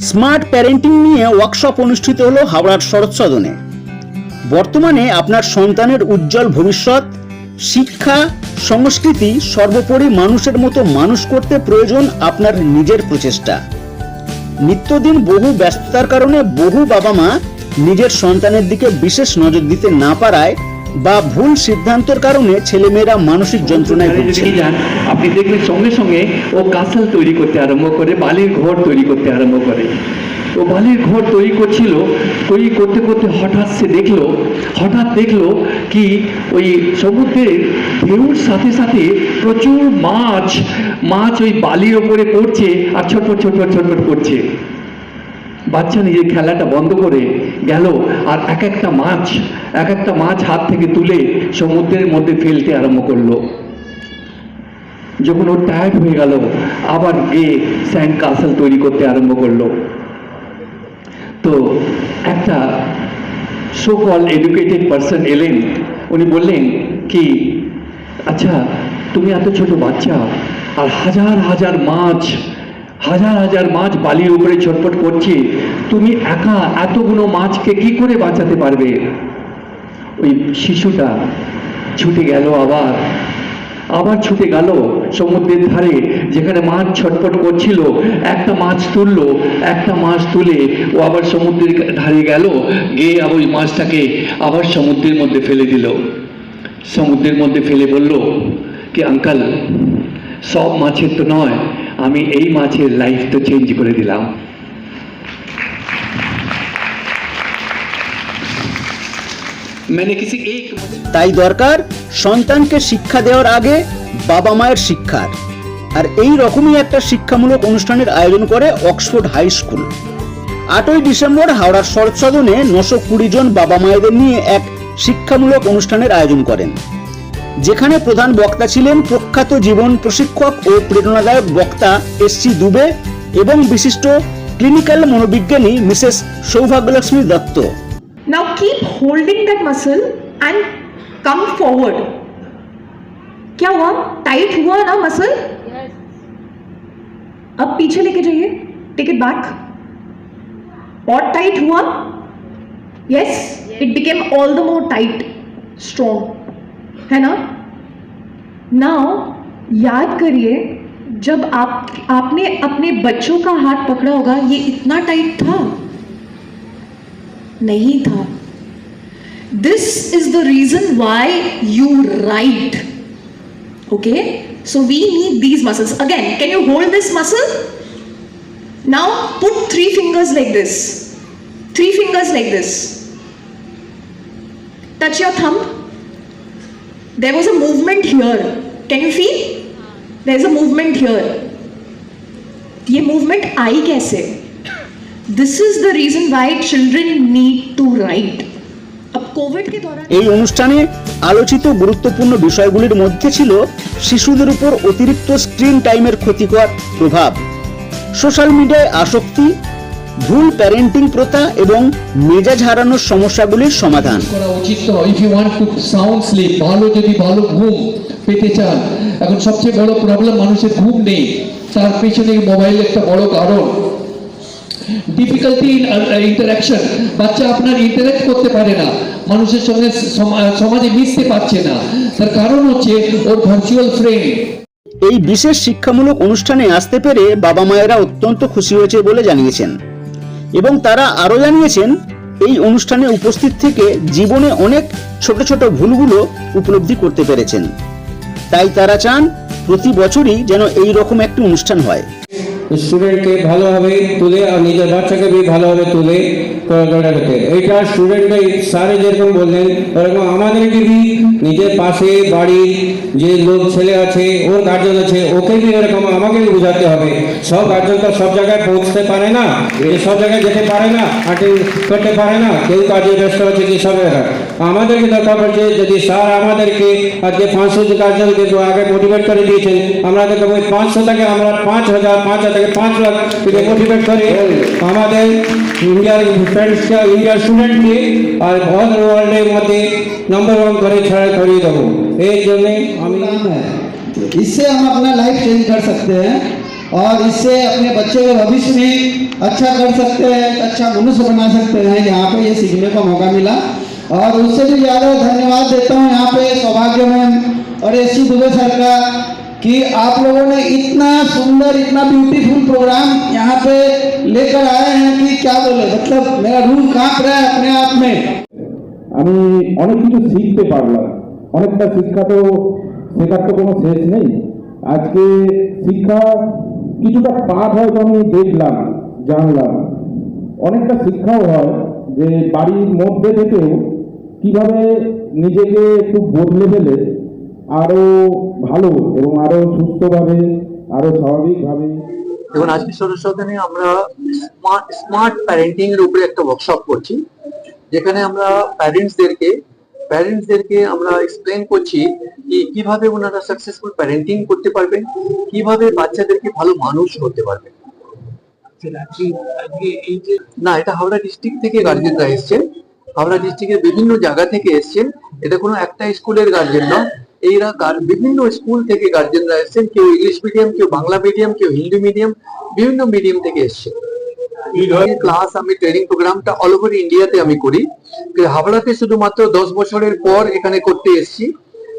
Smart parenting নিয়ে workshop অনুষ্ঠিত হলো হাওড়ার শরৎ সদনে বর্তমানে আপনার সন্তানের উজ্জ্বল ভবিষ্যৎ, শিক্ষা, সংস্কৃতি সর্বোপরি মানুষের মতো মানুষ করতে প্রয়োজন আপনার নিজের প্রচেষ্টা। নিত্যদিন বহু ব্যস্ততার কারণে বহু বাবা মা নিজের সন্তানের দিকে বিশেষ নজর দিতে না পারায় বা ভুল সিদ্ধান্তের কারণে ছেলেমেয়েরা মানসিক যন্ত্রণায় ভুগছে। আপনি দেখবেন সঙ্গে সঙ্গে ও কাসাল তৈরি করতে আরম্ভ করে বালির ঘর তৈরি করতে আরম্ভ করে। ও বালির ঘর তৈরি করছিল তৈরি করতে করতে হঠাৎ সে দেখল হঠাৎ দেখল কি ওই সমুদ্রের ঢেউর সাথে সাথে প্রচুর মাছ মাছ ওই বালির ওপরে পড়ছে আর ছোটপট ছোটপট ছোটপট পড়ছে বাচ্চা নিজের খেলাটা বন্ধ করে গেল। আর এক একটা মাছ, এক একটা মাছ হাত থেকে তুলে সমুদ্রের মধ্যে ফেলতে আরম্ভ করল। যখন ও টায়ার্ড হয়ে গেল, আবার গিয়ে স্যান্ড কাসল তৈরি করতে আরম্ভ করল। তো একটা সো কল এডুকেটেড পার্সন এলেন। উনি বললেন কি আচ্ছা তুমি এত ছোট বাচ্চা, আর হাজার হাজার মাছ, হাজার হাজার মাছ বালির উপরে ছটফট করছে তুমি একা এতগুলো মাছকে কি করে বাঁচাতে পারবে? ওই শিশুটা ছুটে গেল আবার আবার ছুটে গেল সমুদ্রের ধারে, যেখানে মাছ ছটফট করছিল। একটা মাছ তুললো, একটা মাছ তুলে ও আবার সমুদ্রের ধারে গেল, গিয়ে আবার ওই মাছটাকে আবার সমুদ্রের মধ্যে ফেলে দিল। সমুদ্রের মধ্যে ফেলে বলল, কি আঙ্কাল সব মাছের তো নয়, আমি এই মাছের লাইফ তো চেঞ্জ করে দিলাম। তাই দরকার সন্তানকে শিক্ষা দেওয়ার আগে বাবা মায়ের শিক্ষার। আর এই রকমই একটা শিক্ষামূলক অনুষ্ঠানের আয়োজন করে অক্সফোর্ড হাই স্কুল। আটই ডিসেম্বর হাওড়ার শরৎ সদনে নশো কুড়ি জন বাবা মায়েদের নিয়ে এক শিক্ষামূলক অনুষ্ঠানের আয়োজন করেন। যেখানে প্রধান বক্তা ছিলেন প্রখ্যাত জীবন প্রশিক্ষক ও প্রেরণাদায়ক বক্তা এস সি দুবে এবং বিশিষ্ট ক্লিনিক্যাল মনোবিজ্ঞানী Mrs Soubhagyalakshmi Dutta. Now keep holding that muscle and come forward. क्या हुआ? टाइट हुआ ना मसल अब पीछे लेके जाइए. टेक इट बैक और टाइट हुआ? Yes it became all the more tight strong है ना? नाउ याद करिए जब आप आपने अपने बच्चों का हाथ पकड़ा होगा ये इतना टाइट था। नहीं था। This is the reason why you right okay so we need these muscle again can you hold this muscle now put three fingers like this three fingers like this touch your thumb there was a movement here can you feel there is a movement here ये movement आई कैसे? this is the reason why children need to write. এই অনুষ্ঠানে আলোচিত গুরুত্বপূর্ণ বিষয়গুলির মধ্যে ছিল শিশুদের উপর অতিরিক্ত স্ক্রিন টাইমের ক্ষতিকর প্রভাব সোশ্যাল মিডিয়ায় আসক্তি ভুল প্যারেন্টিং প্রথা এবং মেজাজ হারানোর সমস্যাগুলির সমাধান। ভালো যদি ভালো ঘুম পেতে চান এখন সবচেয়ে বড় প্রবলেম মানুষের ঘুম নেই। তার পেছনে মোবাইল একটা বড় কারণ। ডিফিকাল্টি ইন ইন্টারাকশন বাচ্চা আপনার ইন্টারাক্ট করতে পারে না। মানুষের সঙ্গে সমাজে মিশতে পারছে না। তার কারণ হচ্ছে ওর ভার্চুয়াল ফ্রেন্ড এই বিশেষ শিক্ষামূলক অনুষ্ঠানে আসতে পেরে বাবা মায়েরা অত্যন্ত খুশি হয়েছে বলে জানিয়েছেন। এবং তারা আরও জানিয়েছেন, এই অনুষ্ঠানে উপস্থিত থেকে জীবনে অনেক ছোট ছোট ভুলগুলো উপলব্ধি করতে পেরেছেন। তাই তারা চান প্রতি বছরই যেন এই রকম একটি অনুষ্ঠান হয়। স্টুডেন্টকে ভালোভাবে তুলে, আর নিজের বাচ্চাকে বি ভালোভাবে তুলে গড়ে তোলে এইটা স্টুডেন্টকে স্যারে যেরকম বললেন, ওরকম আমাদেরকে বি নিজের পাশে বাড়ির যে লোক ছেলে আছে, ওর গার্জেন আছে, ওকে বি এরকম আমাকে বি বোঝাতে হবে। সব গার্জেন তো সব জায়গায় পৌঁছতে পারে না, সব জায়গায় যেতে পারে না অ্যাটেন্ড করতে পারে না, কেউ কাজে ব্যস্ত আছে কি সব জায়গায়। আমাদেরকে দরকার পড়ছে যদি স্যার আমাদেরকে আজকে পাঁচশো যে গার্জেনকে আগে মোটিভেট করে দিয়েছেন আমরা দেখবো ওই পাঁচশো থেকে আমরা পাঁচ হাজার পাঁচ হাজার থেকে পাঁচ লাখ থেকে মোটিভেট করে আমাদের ইন্ডিয়ার ফ্রেন্ডসকে ইন্ডিয়ার স্টুডেন্টকে আর অল ওয়ার্ল্ডের মধ্যে নাম্বার ওয়ান করে ছাড়া করিয়ে দেবো এই জন্যে আমি काम है इससे हम अपना लाइफ चेंज कर सकते हैं और इससे अपने बच्चे को भविष्य में अच्छा कर सकते हैं एक अच्छा मनुष्य बना सकते हैं यहाँ पे ये सीखने का मौका मिला और उससे भी ज़्यादा धन्यवाद देता हूँ यहाँ पे सौभाग्य मैम और एस सी दुबे सर का कि आप लोगों ने इतना सुंदर इतना ब्यूटीफुल प्रोग्राम यहाँ पे लेकर आए हैं कि क्या बोले मतलब मेरा रूह कांप रहा है अपने आप में আমি অনেক কিছু শিখতে পারলাম অনেকটা শিক্ষা তো শেখার তো কোনো শেষ নেই আজকে শিক্ষা কিছুটা পাঠ হয়তো আমি দেখলাম জানলাম অনেকটা শিক্ষাও হয় যে বাড়ির মধ্যে থেকেও কীভাবে নিজেকে একটু বদলে ফেলে আরও ভালো এবং আরও সুস্থভাবে আরও স্বাভাবিকভাবে? দেখুন আজকে সদস্যদানে আমরা স্মার্ট স্মার্ট প্যারেন্টিং এর উপরে একটা ওয়ার্কশপ করছি যেখানে আমরা প্যারেন্টসদেরকে প্যারেন্টসদেরকে আমরা এক্সপ্লেন করছি কি কীভাবে ওনারা সাকসেসফুল প্যারেন্টিং করতে পারবেন কীভাবে বাচ্চাদেরকে ভালো মানুষ করতে পারবেন। না এটা হাওড়া ডিস্ট্রিক্ট থেকে গার্জেনরা এসছেন হাওড়া ডিস্ট্রিক্টের বিভিন্ন জায়গা থেকে এসছেন। এটা কোনো একটা স্কুলের গার্জেন না এইরা বিভিন্ন স্কুল থেকে গার্জেনরা এসছেন। কেউ ইংলিশ মিডিয়াম কেউ বাংলা মিডিয়াম কেউ হিন্দি মিডিয়াম বিভিন্ন মিডিয়াম থেকে এসছে ক্লাস আমি ট্রেনিং প্রোগ্রামটা অল ওভার ইন্ডিয়াতে আমি করি। হাওড়াতে শুধুমাত্র দশ বছরের পর এখানে করতে এসেছি।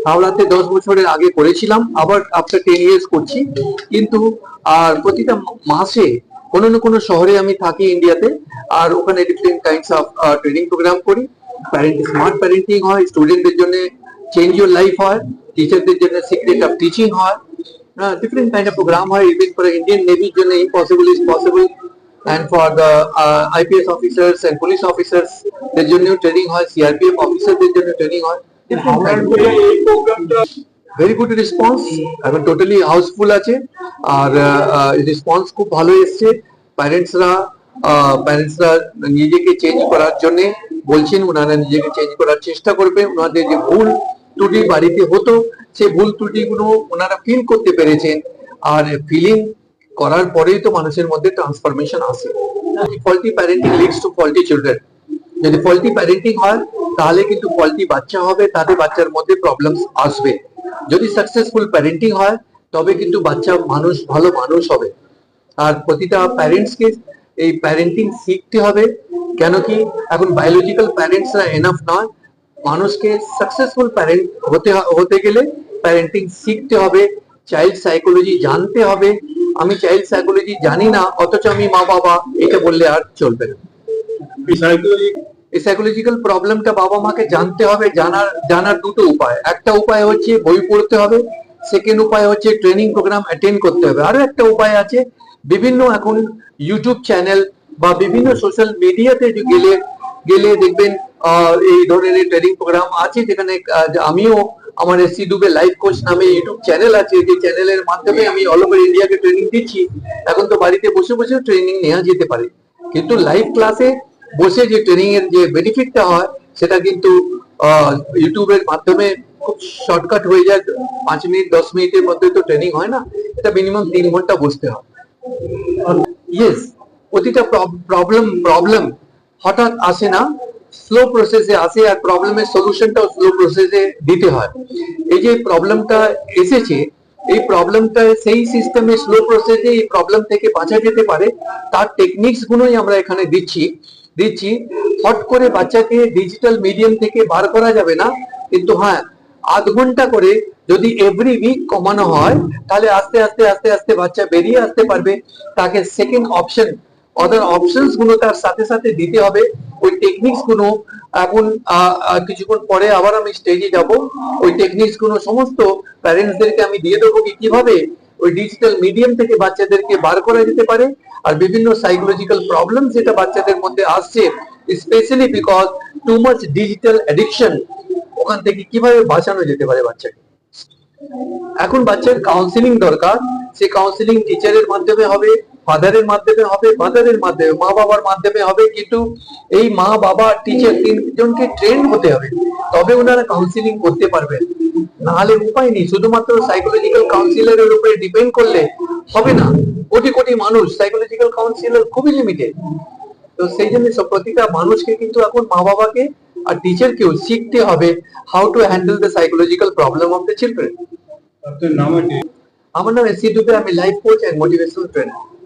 হাওড়াতে দশ বছরের আগে করেছিলাম। আবার আফটার টেন ইয়ার্স করছি। কিন্তু আর প্রতিটা মাসে কোনো না কোনো শহরে আমি থাকি ইন্ডিয়াতে আর ওখানে different kinds of training program করি। প্যারেন্ট স্মার্ট প্যারেন্টিং হয় স্টুডেন্টদের জন্য চেঞ্জ ইউর লাইফ হয় টিচারদের জন্য সিক্রেট অফ টিচিং হয়। ডিফারেন্ট কাইন্ড অফ প্রোগ্রাম হয়। ইভেন ফর ইন্ডিয়ান নেভির জন্য impossible is possible for the uh, IPS officers and police officers দের জন্য ট্রেনিং হয়। সিআরপিএফ অফিসারদের জন্য ট্রেনিং হয়। ভেরি গুড রেসপন্স এখন টোটালি হাউসফুল আছে। আর রেসপন্স খুব ভালো এসছে। প্যারেন্টসরা প্যারেন্টসরা নিজেকে চেঞ্জ করার জন্য বলছেন ওনারা নিজেকে চেঞ্জ করার চেষ্টা করবে। ওনাদের যে ভুল ত্রুটি বাড়িতে হতো, সেই ভুল ত্রুটিগুলো ওনারা ফিল করতে পেরেছেন। আর ফিলিং করার পরেই তো মানুষের মধ্যে ট্রান্সফরমেশন আসে। Faulty parenting leads to faulty children যদি ফল্টি প্যারেন্টিং হয়, তাহলে কিন্তু ফল্টি বাচ্চা হবে, তাতে বাচ্চার মধ্যে প্রবলেমস আসবে। যদি সাকসেসফুল প্যারেন্টিং হয়, তবে কিন্তু বাচ্চা মানুষ, ভালো মানুষ হবে। আর প্রতিটা প্যারেন্টসকে এই প্যারেন্টিং শিখতে হবে কেন কি এখন বায়োলজিক্যাল প্যারেন্টসরা এনাফ নয়। মানুষকে সাকসেসফুল প্যারেন্ট হতে হতে গেলে প্যারেন্টিং শিখতে হবে চাইল্ড সাইকোলজি জানতে হবে। আমি চাইল্ড সাইকোলজি জানি না অথচ আমি মা বাবা এটা বললে আর চলবে না। এই সাইকোলজিক্যাল প্রবলেমটা বাবা মাকে জানতে হবে জানার জানার দুটো উপায়। একটা উপায় হচ্ছে বই পড়তে হবে সেকেন্ড উপায় হচ্ছে ট্রেনিং প্রোগ্রাম অ্যাটেন্ড করতে হবে। আরও একটা উপায় আছে বিভিন্ন এখন ইউটিউব চ্যানেল বা বিভিন্ন সোশ্যাল মিডিয়াতে গেলে গেলে দেখবেন এই ধরনের ট্রেনিং প্রোগ্রাম আছে যেখানে আমিও আমার A C Dubey life coach নামে ইউটিউব চ্যানেল আছে, যে চ্যানেলের মাধ্যমে আমি অল ওভার ইন্ডিয়াকে ট্রেনিং দিচ্ছি। এখন তো বাড়িতে বসে বসে ট্রেনিং নেওয়া যেতে পারে। কিন্তু লাইভ ক্লাসে বসে যে ট্রেনিং এর যে বেনিফিটটা হয়, সেটা কিন্তু ইউটিউবের মাধ্যমে খুব শর্টকাট হয়ে যায়। পাঁচ মিনিট, দশ মিনিটের মধ্যে তো ট্রেনিং হয় না। এটা মিনিমাম তিন ঘণ্টা বসতে হয়। ইয়েস প্রতিটা প্রবলেম প্রবলেম হঠাৎ আসে না স্লো প্রসেসে আসে আর প্রবলেমের সলিউশনটাও স্লো প্রসেসে দিতে হয়। এই যে প্রবলেমটা এসেছে, এই প্রবলেমটা সেই সিস্টেমে স্লো প্রসেসে এই প্রবলেম থেকে বাঁচা যেতে পারে, তার টেকনিক্স গুলোই আমরা এখানে দিচ্ছি। দিচ্ছি, হট করে বাচ্চাকে ডিজিটাল মিডিয়াম থেকে বার করা যাবে না, কিন্তু হ্যাঁ আধ ঘণ্টা করে যদি এভরি উইক কমানো হয়, তাহলে আস্তে আস্তে আস্তে আস্তে বাচ্চা বেরিয়ে আসতে পারবে। তাকে সেকেন্ড অপশন অদার অপশনসগুলো তার সাথে সাথে দিতে হবে। ওই টেকনিক্সগুলো, এখন কিছুক্ষণ পরে আবার আমি স্টেজে যাব। ওই টেকনিক্সগুলো সমস্ত প্যারেন্টসদেরকে আমি দিয়ে দেবো কি, কীভাবে? ওই ডিজিটাল মিডিয়াম থেকে বাচ্চাদেরকে বার করা যেতে পারে। আর বিভিন্ন সাইকোলজিক্যাল প্রবলেম যেটা বাচ্চাদের মধ্যে আসছে specially because too much digital addiction ওখান থেকে কীভাবে বাঁচানো যেতে পারে বাচ্চাকে? এখন বাচ্চার কাউন্সিলিং দরকার। সেই কাউন্সিলিং টিচারের মাধ্যমে হবে ফাদারের মাধ্যমে হবে মাদারের মাধ্যমে মা বাবার মাধ্যমে হবে। কিন্তু এই মা বাবা টিচার তিনজনকে ট্রেন হতে হবে। তবে ওনারা কাউন্সিলিং করতে পারবেন। নাহলে উপায় নেই। শুধুমাত্র সাইকোলজিক্যাল কাউন্সিলরের উপরে ডিপেন্ড করলে হবে না। কোটি কোটি মানুষ সাইকোলজিক্যাল কাউন্সিলর খুবই লিমিটেড তো সেই জন্য প্রতিটা মানুষকে কিন্তু এখন মা বাবাকে আর টিচারকেও শিখতে হবে how to handle the psychological problem of the children আমার নাম এসি দুবে আমি life coach and motivational trainer